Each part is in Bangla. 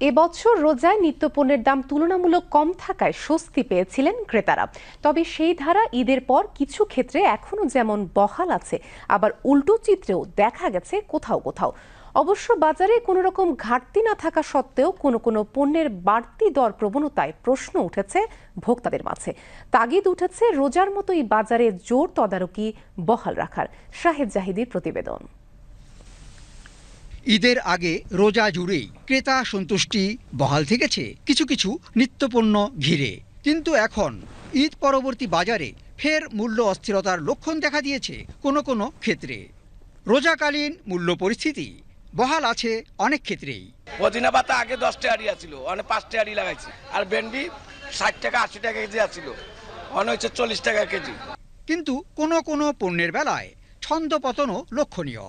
এবছর রোজায় নিত্যপণ্যের দাম তুলনামূলক কম থাকায় স্বস্তি পেয়েছিলেন ক্রেতারা। তবে সেই ধারা ঈদের পর কিছু ক্ষেত্রে এখনও যেমন বহাল আছে, আবার উল্টো চিত্রেও দেখা গেছে কোথাও কোথাও। অবশ্য বাজারে কোনো রকম ঘাটতি না থাকা সত্ত্বেও কোনো কোনো পণ্যের বাড়তি দর প্রবণতায় প্রশ্ন উঠেছে ভোক্তাদের মাঝে। তাগিদ উঠেছে রোজার মতোই বাজারে জোর তদারকি বহাল রাখার। শাহেদ জাহিদির প্রতিবেদন। ঈদের আগে রোজা জুড়েই ক্রেতা সন্তুষ্টি বহাল থেকেছে কিছু কিছু নিত্যপণ্য ঘিরে। কিন্তু এখন ঈদ পরবর্তী বাজারে ফের মূল্য অস্থিরতার লক্ষণ দেখা দিয়েছে কোনো কোনো ক্ষেত্রে। রোজাকালীন মূল্য পরিস্থিতি বহাল আছে অনেক ক্ষেত্রেই। পদিনা পাতা আগে দশ টাকা আড়ি আছিল অনেক পাঁচ টাকা আড়ি লাগাইছি। আর ভেন্ডি ষাট টাকা আশি টাকা কেজি আছিল অনেক হচ্ছে চল্লিশ টাকা কেজি। কিন্তু কোনো কোনো পণ্যের বেলায় ছন্দপতনও লক্ষণীয়।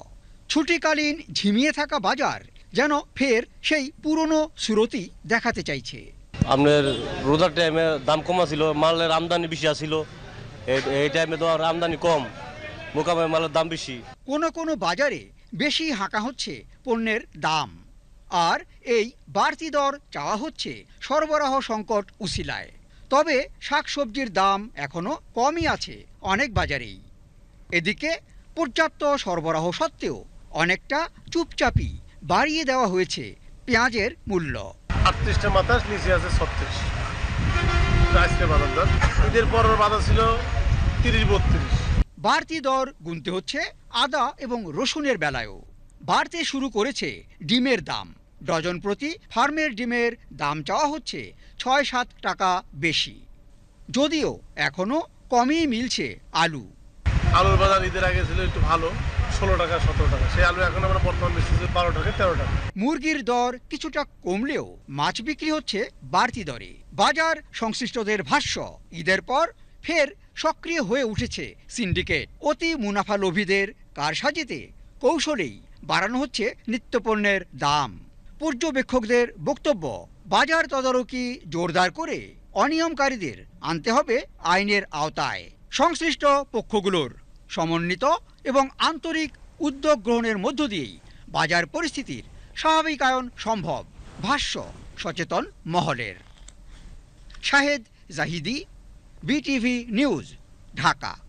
ছুটিকালীন ঝিমিয়ে থাকা বাজার যেন ফের সেই পুরনো সুরতি দেখাতে চাইছে। আপনার রোজার টাইমে দাম কম ছিল মালের আমদানি বেশি আছিল। এই- টাইমে তো আমদানি কম মোকামে মালের দাম বেশি। কোনো কোনো বাজারে বেশি হাঁকা হচ্ছে পণ্যের দাম আর এই বাড়তি দর চাওয়া হচ্ছে সরবরাহ সংকট উসিলায় তবে শাকসবজির দাম এখনও কমই আছে অনেক বাজারেই। এদিকে পর্যাপ্ত সরবরাহ সত্ত্বেও অনেকটা চুপচাপই বাড়িয়ে দেওয়া হয়েছে পেঁয়াজের মূল্য। আটত্রিশটা মাথা নিচে আছে ছত্রিশ। আজকে বাজার দর। ঈদের পরের বাজার ছিল তিরিশ বত্রিশ। বাড়তি দর গুনতে হচ্ছে আদা এবং রসুনের বেলায়ও। বাড়তে শুরু করেছে ডিমের দাম। ডজন প্রতি ফার্মের ডিমের দাম চাওয়া হচ্ছে ছয় সাত টাকা বেশি। যদিও এখনও কমই মিলছে আলু। আলুর বাজার ঈদের আগে ছিল একটু ভালো, ষোলো টাকা, সতেরো টাকা। সেই আলু এখন আমরা বর্তমান বারো টাকা, তেরো টাকা। মুরগির দর কিছুটা কমলেও মাছ বিক্রি হচ্ছে বাড়তি দরে। বাজার সংশ্লিষ্টদের ভাষ্য, ঈদের পর ফের সক্রিয় হয়ে উঠেছে সিন্ডিকেট। অতি মুনাফা লোভীদের কারসাজিতে কৌশলেই বাড়ানো হচ্ছে নিত্যপণ্যের দাম। পর্যবেক্ষকদের বক্তব্য, বাজার তদারকি জোরদার করে অনিয়মকারীদের আনতে হবে আইনের আওতায়। সংশ্লিষ্ট পক্ষগুলোর সমন্বিত এবং আন্তরিক উদ্যোগ গ্রহণের মধ্য দিয়েই বাজার পরিস্থিতির স্বাভাবিকায়ন সম্ভব, ভাষ্য সচেতন মহলের। Shahed Zahidi, BTV news, Dhaka.